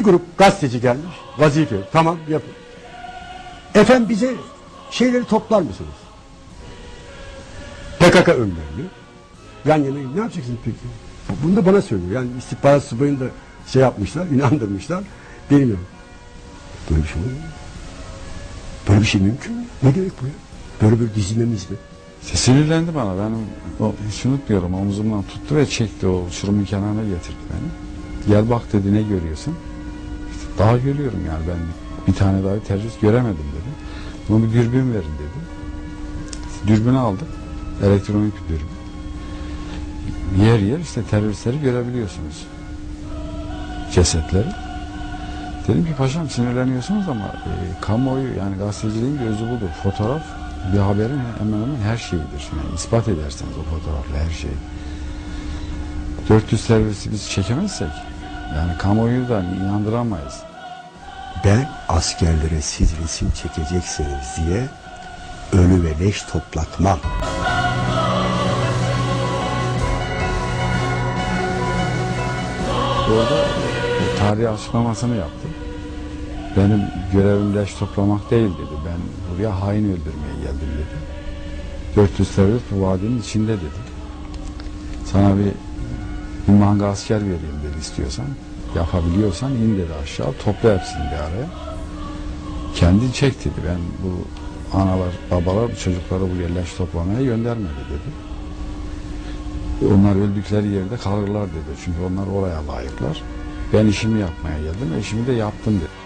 Bir grup gazeteci gelmiş. Vazife. Tamam yapın. Efendim bize şeyleri toplar mısınız? PKK önlerini. Yan yana ne yapacaksınız peki? Bunu da bana söylüyor. Yani istihbarat subayını da şey yapmışlar, inandırmışlar. Bilmiyorum. Böyle bir şey mu? Böyle bir şey mümkün mü? Ne demek bu ya? Böyle bir dizilmemiz mi? Sinirlendi bana. Ben o, hiç unutmuyorum. Omzumdan tuttu ve çekti. O uçurumun kenarına getirdi beni. Gel bak dedi ne görüyorsun? Daha görüyorum yani ben bir tane daha terörist göremedim dedi. Buna bir dürbün verin dedi. Dürbünü aldık. Elektronik bir dürbün. Yer yer işte teröristleri görebiliyorsunuz. Cesetleri. Dedim ki paşam sinirleniyorsunuz ama e, kamuoyu yani gazeteciliğin bir özü budur. Fotoğraf bir haberin hemen hemen her şeyidir. Yani ispat ederseniz o fotoğrafla her şeyi. 400 servisi biz çekemezsek yani kamuoyu da inandıramayız. Ben askerlere siz resim çekeceksiniz diye ölü ve leş toplatmam. Orada tarih açıklamasını yaptı. Benim görevim leş toplamak değil dedi. Ben buraya hain öldürmeye geldim dedi. 400 terörist bu vadinin içinde dedi. Sana bir, manga asker vereyim dedi istiyorsan. Yapabiliyorsan in dedi aşağı. Topla hepsini bir araya. Kendin çek dedi. Ben bu analar, babalar bu çocukları buraya leş toplamaya göndermedi dedi. Onlar öldükleri yerde kalırlar dedi. Çünkü onlar oraya layıklar. Ben işimi yapmaya geldim. ve işimi de yaptım dedi.